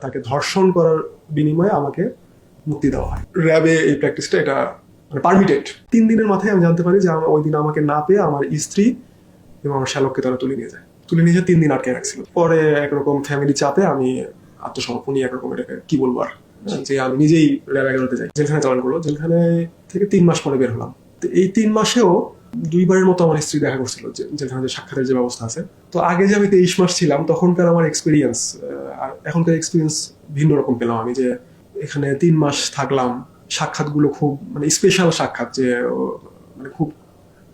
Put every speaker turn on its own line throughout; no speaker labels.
তাকে ধর্ষণ করার বিনিময়ে আমাকে মুক্তি দেওয়া হয়। র্যাবে এই প্র্যাকটিসটা এটা মানে পারমিটেড তিন দিনের মাথায় আমি জানতে পারি যে আমার- ওই দিন আমাকে না পেয়ে আমার স্ত্রী এবং আমার শ্যালককে তারা তুলে নিয়ে যায়। তুলে নিয়ে যেয়ে তিন দিন আটকে রাখছিল। পরে একরকম ফ্যামিলি চাপে আমি আত্মসমর্পণই একরকম এটাকে কি বলব আর? যে আমি নিজেই র্যাব এগারোতে যাই। জেলখানে চালান করল জেলখানে থেকে তিন মাস পরে বের হলাম। তো এই তিন মাসেও দুইবারের মতো আমার স্ত্রী দেখা করছিল যে যেখানে যে সাক্ষাতের যে ব্যবস্থা আছে। তো আগে যে আমি তেইশ মাস ছিলাম তখনকার আমার এক্সপিরিয়েন্স আর এখনকার এক্সপিরিয়েন্স ভিন্ন রকম পেলাম আমি যে এখানে তিন মাস থাকলাম, সাক্ষাৎগুলো খুব মানে স্পেশাল সাক্ষাৎ যে মানে খুব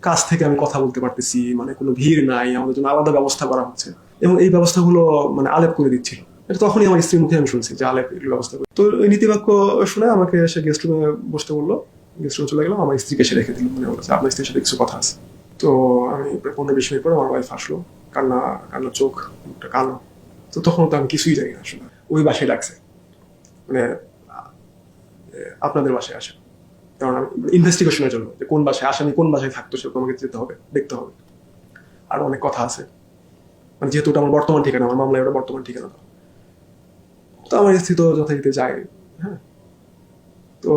কাছ থেকে আমি কথা বলতে পারতেছি মানে কোনো ভিড় নাই, আমাদের জন্য আলাদা ব্যবস্থা করা হচ্ছে এবং এই ব্যবস্থাগুলো মানে আলেপ করে দিচ্ছিল। এটা তখনই আমার স্ত্রীর মুখে আমি শুনছি যে আলেপ এগুলো ব্যবস্থা করে। তো এই নীতিবাক্য শুনে আমাকে সে গেস্ট রুমে বসতে বলল গেস্ট রুমে চলে গেলাম, আমার স্ত্রীকে সে রেখে দিল মানে বলেছে আপনার স্ত্রীর সাথে কিছু কথা আছে। তো আমি পনেরো বিশ মিনিট পরে আমার ওয়াইফ আসলো, কান্না কান্না চোখ কালো। তো তখন তো আমি কিছুই জানি না আসলে। ওই বাসায় ডাকছে। মানে আপনাদের বাসায় আসে। কারণ আমি ইনভেস্টিগেশনের জন্য যে কোন বাসায় আসামি, কোন বাসায় থাকতো সেরকম আমাকে যেতে হবে, দেখতে হবে। আর অনেক কথা আছে। মানে যেহেতু ওটা আমার বর্তমান ঠিকানা, আমার মামলায় ওটা বর্তমান ঠিকানা তো। আমার স্ত্রী তো যথারীতি যায় হ্যাঁ। তো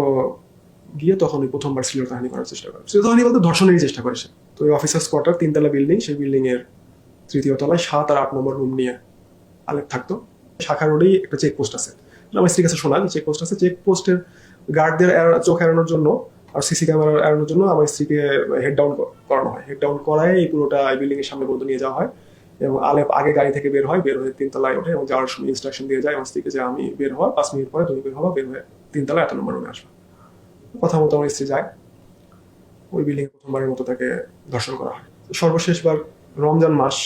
গিয়ে তখন ওই প্রথমবার শ্লীলতাহানি করার চেষ্টা করে। শ্লীলতাহানি বলতে ধর্ষণেরই চেষ্টা করে সে। তো ওই অফিসার্স কোয়ার্টার তিনতলা বিল্ডিং সেই বিল্ডিং এর তৃতীয় তলায় সাত আর আট নম্বর রুম নিয়ে আলেপ থাকতো। শাখা রোডেই একটা চেক পোস্ট আছে আমার স্ত্রীর কাছে শোনা চেক পোস্ট আছে। চেক পোস্টের গার্ডদের চোখ এড়ানোর জন্য আর সিসি ক্যামেরা এড়ানোর জন্য আমার স্ত্রীকে হেড ডাউন করানো হয়। হেড ডাউন করায় এই পুরোটা এই বিল্ডিং এর সামনে পর্যন্ত নিয়ে যাওয়া হয়। এবং আলেপ আগে গাড়ি থেকে বের হয়, বের হয়ে তিনতলায় ওঠে এবং যাওয়ার সময় ইনস্ট্রাকশন দিয়ে যায়। আমার স্ত্রীকে যে আমি বের হওয়ার পাঁচ মিনিট পরে তুমি বের হওয়া বের হয়ে তিনতলা এত নম্বর রুমে আসবে। কথা মতো আমার স্ত্রী যায়। ওই বিল্ডিং প্রথমবারের মতো তাকে দর্শন করা হয়। সর্বশেষবার রমজান মাস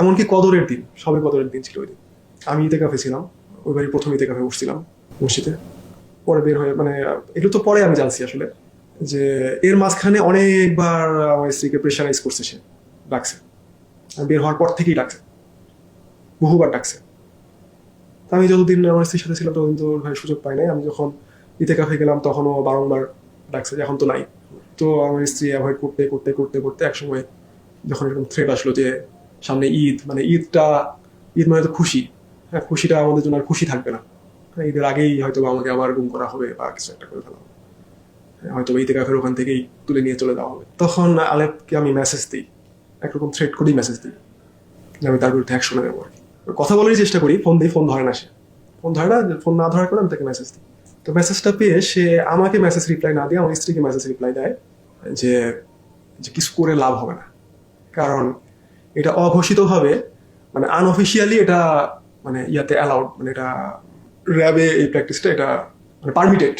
এমনকি কদরের দিন সবে কদরের দিন ছিল ওই দিন। আমি ইতে কাফে ছিলাম, ওই বাড়ি প্রথম ইতে কাফে মসজিদে। পরে বের হয়ে মানে এগুলো তো পরে আমি জানছি আসলে, যে এর মাঝখানে অনেকবার আমার স্ত্রীকে প্রেশারাইজ করছে সে, ডাকছে। বের হওয়ার পর থেকেই ডাকছে। বহুবার ডাকছে। আমি যতদিন আমার স্ত্রীর সাথে ছিলাম, ততদিন তো ভাই সুযোগ পাই নাই। আমি যখন ইতে কাফে গেলাম, তখনও বারংবার ডাকছে এখন তো নাই। তো আমার স্ত্রী অ্যাভয়েড করতে করতে করতে করতে একসময় যখন এরকম থ্রেট আসলো যে সামনে ঈদ মানে ঈদটা ঈদ মানে তো খুশি। হ্যাঁ খুশিটা আমাদের জন্য আর খুশি থাকবে না। হ্যাঁ, ঈদের আগেই হয়তো আমাকে আবার গুম করা হবে বা কিছু একটা করে ফেলা হবে। হ্যাঁ, হয়তো ঈদে কাফের ওখান থেকেই তুলে নিয়ে চলে যাওয়া হবে। তখন আলেপকে আমি মেসেজ দিই। একরকম থ্রেট করেই মেসেজ দিই যে আমি তার বিরুদ্ধে অ্যাকশনে নেব আর কি। কথা বলারই চেষ্টা করি ফোন দিই ফোন ধরে না সে। ফোন ধরে না ফোন না ধরার করে আমি তাকে মেসেজ দিই। তো মেসেজটা পেয়ে সে আমাকে মেসেজ রিপ্লাই না দিয়ে আমার স্ত্রীকে মেসেজ রিপ্লাই দেয় যে যে কিছু করে লাভ হবে না। কারণ এটা অঘোষিতভাবে মানে আনঅফিসিয়ালি এটা মানে ইয়াতে অ্যালাউড মানে এটা র্যাবে এই প্র্যাকটিসটা এটা মানে পারমিটেড